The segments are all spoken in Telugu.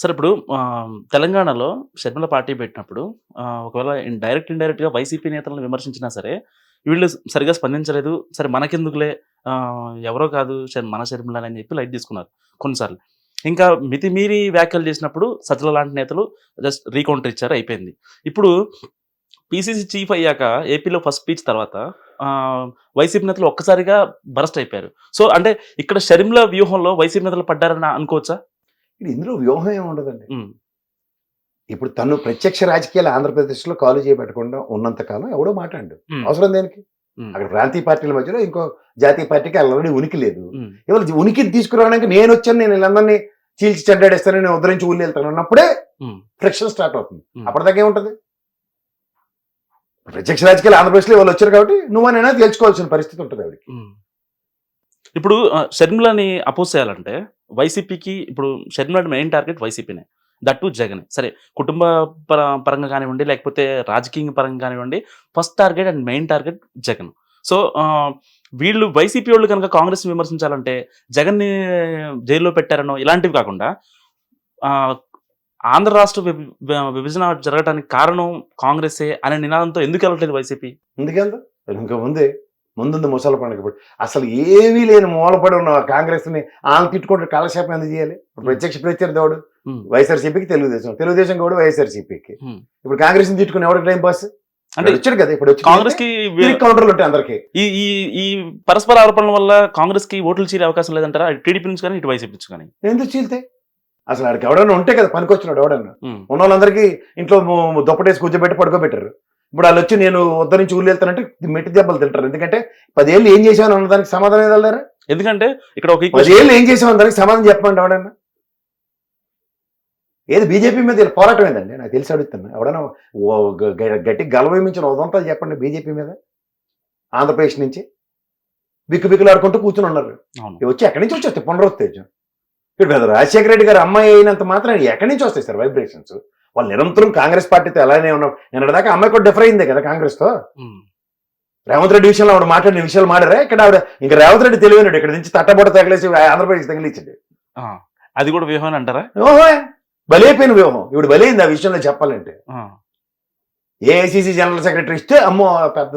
సార్ ఇప్పుడు తెలంగాణలో షర్మిల పార్టీ పెట్టినప్పుడు ఒకవేళ డైరెక్ట్ ఇండైరెక్ట్గా వైసీపీ నేతలను విమర్శించినా సరే వీళ్ళు సరిగా స్పందించలేదు. సరే మనకెందుకులే? ఎవరో కాదు మన షర్మిల అని చెప్పి లైట్ తీసుకున్నారు కొన్నిసార్లు. ఇంకా మితిమీరి వ్యాఖ్యలు చేసినప్పుడు సజ్జల లాంటి నేతలు జస్ట్ రీకౌంటర్ ఇచ్చారు అయిపోయింది. ఇప్పుడు పీసీసీ చీఫ్ అయ్యాక ఏపీలో ఫస్ట్ స్పీచ్ తర్వాత వైసీపీ నేతలు ఒక్కసారిగా బరస్ట్ అయిపోయారు. సో అంటే ఇక్కడ షర్మిల వ్యూహంలో వైసీపీ నేతలు పడ్డారని అనుకోవచ్చా? ఇది ఇందులో వ్యూహం ఏమి ఉండదండి ఇప్పుడు తను ప్రత్యక్ష రాజకీయాలు ఆంధ్రప్రదేశ్లో కాలు చేయబెట్టకుండా ఉన్నంత కాలం ఎవడో మాట్లాడు అవసరం దేనికి? అక్కడ ప్రాంతీయ పార్టీల మధ్యలో ఇంకో జాతీయ పార్టీకి ఆల్రెడీ ఉనికి లేదు. ఇవాళ ఉనికిని తీసుకురావడానికి నేను వచ్చాను నేను వీళ్ళందరినీ చీల్చి చెడ్డాడేస్తాను నేను ఉద్ధరించి ఊళ్ళు వెళ్తాను అన్నప్పుడే. ఫ్రిక్షన్ స్టార్ట్ అవుతుంది. అప్పటిదాకా ఏముంటది? ప్రత్యక్ష రాజకీయాలు ఆంధ్రప్రదేశ్లో వాళ్ళు వచ్చారు కాబట్టి నువ్వనైనా తేల్చుకోవాల్సిన పరిస్థితి ఉంటుంది ఆవిడకి. ఇప్పుడు షర్మిలని అపోజ్ చేయాలంటే వైసీపీకి ఇప్పుడు షర్మిల మెయిన్ టార్గెట్ వైసీపీనే. దట్టు జగన్. సరే కుటుంబ పర పరంగా కానివ్వండి లేకపోతే రాజకీయ పరంగా కానివ్వండి first target and main target Jagan. So వీళ్ళు వైసీపీ వాళ్ళు కనుక కాంగ్రెస్ విమర్శించాలంటే జగన్ని జైల్లో పెట్టారనో ఇలాంటివి కాకుండా ఆంధ్ర రాష్ట్ర విభ- విభజన జరగడానికి కారణం కాంగ్రెసే అనే నినాదంతో ఎందుకు వెళ్ళట్లేదు వైసీపీ? ఎందుకంత ఇంకా ముందే ముందుంది ముసల పండుగ అసలు ఏమీ లేని మూలపడి ఉన్న కాంగ్రెస్ని ఆమె తిట్టుకుంటే కాలక్షేపం ఎందుకు చేయాలి? ప్రత్యక్ష ప్రత్యర్థి. వైఎస్ఆర్సీపీకి తెలుగుదేశం. తెలుగుదేశం కూడా వైఎస్ఆర్సీపీకి. ఇప్పుడు కాంగ్రెస్ని తిట్టుకుని ఎవరికి టైం పాస్? అంటే వచ్చాడు కదా ఇప్పుడు కాంగ్రెస్కి కౌంటర్లు ఉంటాయి అందరికి. ఈ ఈ ఈ పరస్పర ఆరోపణల వల్ల కాంగ్రెస్కి ఓట్లు చీరే అవకాశం లేదంటారా? టీడీపీ నుంచి కానీ ఇటు వైసీపీ నుంచి కానీ? ఎందుకు చీల్తే? అసలు ఆడికి ఎవడన్నా ఉంటే కదా పనికొచ్చినాడు ఎవడన్నా. ఉన్న వాళ్ళందరికీ ఇంట్లో దుప్పటేసి కూర్చోబెట్టి పడుకోబెట్టారు. ఇప్పుడు వాళ్ళు వచ్చి నేను ఉద్ధరించి ఊళ్ళు వెళ్తానంటే మెట్టి దెబ్బలు తింటారు. ఎందుకంటే పదేళ్ళు ఏం చేసామని అన్నదానికి సమాధానం ఏదన్నారా ఎందుకంటే ఇక్కడ ఒక పదేళ్ళు ఏం చేసామని దానికి సమాధానం చెప్పమండి ఎవడన్నా? ఏది బీజేపీ మీద పోరాటం ఏందండి? నాకు తెలిసి అడుగుతున్నా. ఎవడన్నా గట్టి గలవేమించిన ఉదంతాలు చెప్పండి బీజేపీ మీద. ఆంధ్రప్రదేశ్ నుంచి. బిక్కు బిక్కులు ఆడుకుంటూ కూర్చుని ఉన్నారు. వచ్చి ఎక్కడి నుంచి వచ్చేస్తాయి? పునరుత్తేజం. ఇప్పుడు రాజశేఖర రెడ్డి గారు అమ్మాయి అయినంత మాత్రం ఎక్కడి నుంచి వస్తాయి సార్? వైబ్రేషన్స్ వాళ్ళు నిరంతరం కాంగ్రెస్ పార్టీతో అలానే ఉన్నాం నిన్నటిదాకా అమ్మాయి కూడా డిఫర్ అయిందే కదా కాంగ్రెస్తో ఉమ్, రేవంత్ రెడ్డి విషయంలో ఆవిడ మాట్లాడిన విషయాలు మాడారా ఇక్కడ ఆవిడ ఇంకా రేవంత్ రెడ్డి తెలియనాడు ఇక్కడ నుంచి తట్టబొట్ట తగిలేసి ఆంధ్రప్రదేశ్ తగిలించండి ఆ, అది కూడా వ్యూహం అంటారా? బలైపోయిన వ్యూహం. ఇప్పుడు బలైంది ఆ విషయంలో చెప్పాలంటే. ఏఐసిసి జనరల్ సెక్రటరీ ఇస్తే అమ్మో పెద్ద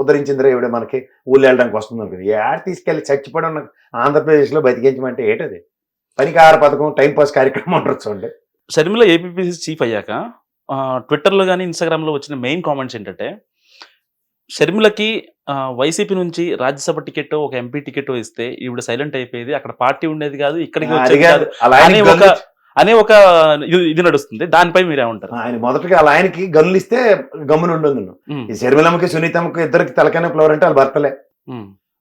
ఉద్ధరించిందిరా ఇవిడ మనకి. ఊళ్ళో వెళ్ళడానికి వస్తుంది అనుకుంది. ఏడు తీసుకెళ్ళి చచ్చిపోవడం ఆంధ్రప్రదేశ్లో బతికించమంటే ఏంటది? పనికార పథకం టైం పాస్ కార్యక్రమం అంటారు చూడండి. షర్మిల ఏపీపీసీ చీఫ్ అయ్యాక ట్విట్టర్లో కానీ ఇన్స్టాగ్రామ్లో వచ్చిన మెయిన్ కామెంట్స్ ఏంటంటే షర్మిలకి వైసీపీ నుంచి రాజ్యసభ టికెట్ ఒక ఎంపీ టికెట్ ఇస్తే ఈవిడ సైలెంట్ అయిపోయేది. అక్కడ పార్టీ ఉండేది కాదు ఇక్కడికి వచ్చేది కాదు. అనే ఒక అనే ఒక ఇది నడుస్తుంది. దానిపై మీరేమంటారు ఆయన మొదటగా అలా ఆయనకి గల్లు ఇస్తే గమ్మున ఉండదు ఈ శర్మిలమ్మకి సునీతమ్మకి ఇద్దరికి తలకైన ఫ్లవర్ అంటే వాళ్ళు భర్తలే.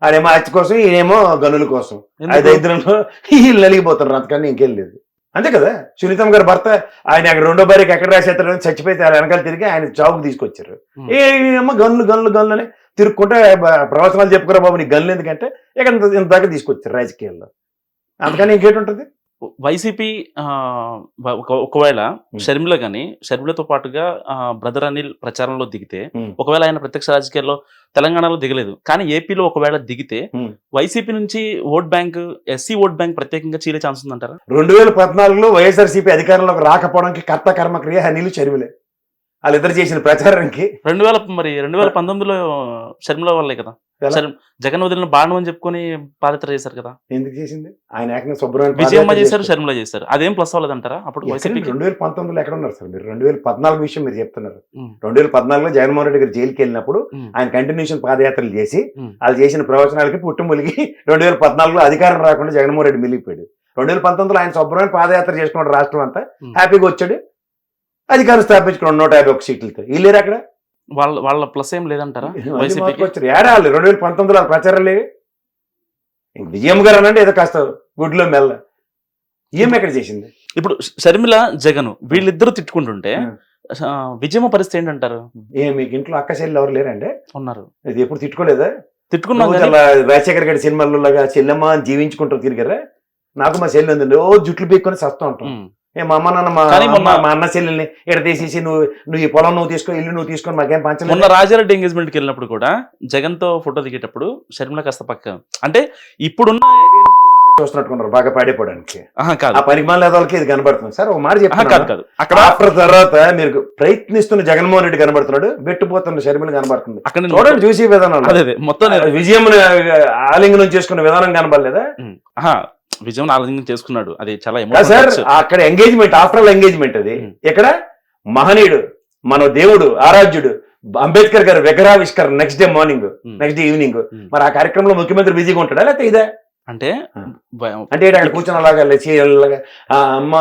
ఆడేమో అచ్చి కోసం ఈయనేమో గనుల కోసం? అది ఇద్దరు వీళ్ళు నలిగిపోతారు అంతకన్నా ఇంకేం లేదు. అంతే కదా? సునీతమ్మ గారి భర్త ఆయన అక్కడ రెండో భార్యకి ఎక్కడ రాసేస్తారని చచ్చిపోతే వెనకాల తిరిగి ఆయన చావుకు తీసుకొచ్చారు. ఏ అమ్మ గన్లు గన్లు గన్లు అని తిరుక్కుంటే ప్రవచనాలు చెప్పుకోరా బాబు నీ గన్లు ఎందుకంటే? ఇక్కడ ఇంత దాకా తీసుకొచ్చారు రాజకీయాల్లో. అంతకని ఇంకేటి ఉంటుంది? వైసీపీ ఒకవేళ. షర్మిల కానీ షర్మిలతో పాటుగా బ్రదర్ అనిల్ ప్రచారంలో దిగితే. ఒకవేళ ఆయన ప్రత్యక్ష రాజకీయాల్లో తెలంగాణలో దిగలేదు కానీ ఏపీలో ఒకవేళ దిగితే. వైసీపీ నుంచి vote bank SC vote bank ప్రత్యేకంగా చీలే ఛాన్స్ ఉందంటారా రెండు వేల పద్నాలుగులో వైఎస్ఆర్సీపీ అధికారంలోకి రాకపోవడానికి కర్త కర్మక్రియ హనీలు చెరువులే వాళ్ళిద్దరు చేసిన ప్రచారానికి రెండు వేల మరి రెండు వేల పంతొమ్మిదిలో షర్మిల వల్లే కదా జగన్ వదిలిన బాణం అని చెప్పుకొని పాదయాత్ర చేశారు కదా ఎందుకు చేసింది ఆయన సుబ్రహ్మణ్యం విజయమ్మ చేశారు. షర్మిల చేశారు అదేం ప్లస్ అవ్వలేదంటారా అప్పుడు ఎక్కడండి? వైసీపీకి రెండు వేల పంతొమ్మిదిలో ఎక్కడ ఉన్నారు సార్ మీరు రెండు వేల పద్నాలుగు విషయం మీరు చెప్తున్నారు. రెండు వేల పద్నాలుగులో జగన్మోహన్ రెడ్డి గారు జైలుకి వెళ్ళినప్పుడు. ఆయన కంటిన్యూషన్ పాదయాత్రలు చేసి. వాళ్ళు చేసిన ప్రవచనాలకి పుట్టుములిగి రెండు వేల పద్నాలుగులో అధికారం రాకుండా జగన్మోహన్ రెడ్డి మిలిగిపోయాడు రెండు వేల పంతొమ్మిదిలో ఆయన శుభ్రమైన పాదయాత్ర చేసుకున్నాడు రాష్ట్రం అంతా. హ్యాపీగా వచ్చాడు అధికారం స్థాపించుకున్నాడు నూట యాభై ఒక సీట్లతో. వీళ్ళేరు అక్కడ? వాళ్ళ వాళ్ళ ప్లస్ ఏం లేదంటారా? ఏడాలి రెండు వేల పంతొమ్మిదిలో ప్రచారం లేవి. ఇంక విజయమ్మ గారు అనంటే ఏదో కాస్త గుడ్లో మెల్ల. ఏం ఎక్కడ చేసింది? ఇప్పుడు షర్మిల జగన్ వీళ్ళిద్దరూ తిట్టుకుంటుంటే విజయమ్మ పరిస్థితి ఏంటంటారు? ఏ మీకు ఇంట్లో అక్క చెల్లి ఎవరు లేరండి ఉన్నారు. ఇది ఎప్పుడు తిట్టుకోలేదా? తిట్టుకున్నాం రాజశేఖర్ గారి సినిమాల్లో లాగా చెల్లెమ్మ అని జీవించుకుంటూ తిరిగారా? నాకు మా చెల్లి ఉందండి ఓ జుట్లు పీక్కొని సస్తా ఉంటాం. మా అమ్మ నాన్న మా మొన్న- మా అన్న చెల్లెల్ని ఇక్కడ తీసేసి నువ్వు నువ్వు ఈ పొలం నువ్వు తీసుకో ఇల్లు నువ్వు తీసుకొని మాకేం మొన్న పంచలేదు రాజారెడ్డి ఎంగేజ్మెంట్కి వెళ్ళినప్పుడు కూడా జగన్తో ఫోటో దిగేటప్పుడు షర్మిల కాస్త పక్క అంటే ఇప్పుడున్న చూస్తున్నట్టుకున్నారు బాగా పాడైపోవడానికి. ఆ మాల వాళ్ళకి ఇది కనబడుతుంది. సార్ ఒక మాట కాదు అక్కడ ఆఫ్టర్ తర్వాత మీరు ప్రయత్నిస్తున్న జగన్మోహన్ రెడ్డి కనబడుతున్నాడు వెట్టుపోతున్న షర్మిల కనబడుతుంది. అక్కడ చూడండి చూసి విధానం మొత్తం విజయం ఆలింగనం చేసుకున్న విధానం కనబడలేదా? విజయం ఆలోచన చేసుకున్నాడు. అది చాలా సార్ అక్కడ ఎంగేజ్మెంట్ ఆఫ్టర్ ఆల్ ఎంగేజ్మెంట్ అది. ఉమ్. ఇక్కడ మహనీయుడు మన దేవుడు ఆరాధ్యుడు అంబేద్కర్ గారు విగ్రహావిష్కరణ next day morning. Next day evening. మరి ఆ కార్యక్రమంలో ముఖ్యమంత్రి బిజీగా ఉంటాడా లేకపోతే ఇదే? అంటే అంటే అక్కడ కూర్చొని అలాగా లేచి అమ్మ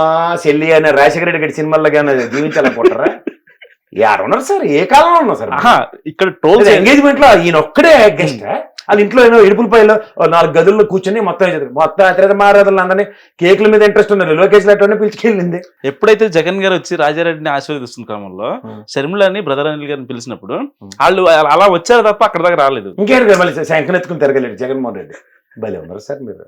చెల్లి అనే రాజశేఖర రెడ్డి గారి సినిమాల్లో కానీ జీవించాలనుకుంటారా? యారు ఉన్నారు సార్? ఏ కాలంలో ఉన్నారు సార్? ఇక్కడ ట్రోల్స్ ఎంగేజ్మెంట్లో ఈయన ఒక్కడే గెస్ట్ వాళ్ళ ఇంట్లో ఏమో ఇడుపులపైలో నాలుగు గదుల్లో కూర్చొని మొత్తం చేశారు. మొత్తం అతిరేత మారాదులు అందరినీ కేకుల మీద ఇంట్రెస్ట్ ఉన్నారు లోకేష్ లాంటి పిలిచికెళ్ళింది ఎప్పుడైతే జగన్ గారు వచ్చి రాజారెడ్డిని ఆశీర్వదిస్తున్న క్రమంలో ఉమ్. షర్మిలని బ్రదర్ అనిల్ గారిని పిలిచినప్పుడు. వాళ్ళు అలా వచ్చారు తప్ప అక్కడ దాకా రాలేదు ఇంకేంటి మళ్ళీ శంకనెత్తుకుని తిరగలేడు జగన్మోహన్ రెడ్డి భలే ఉన్నారు సార్ మీరు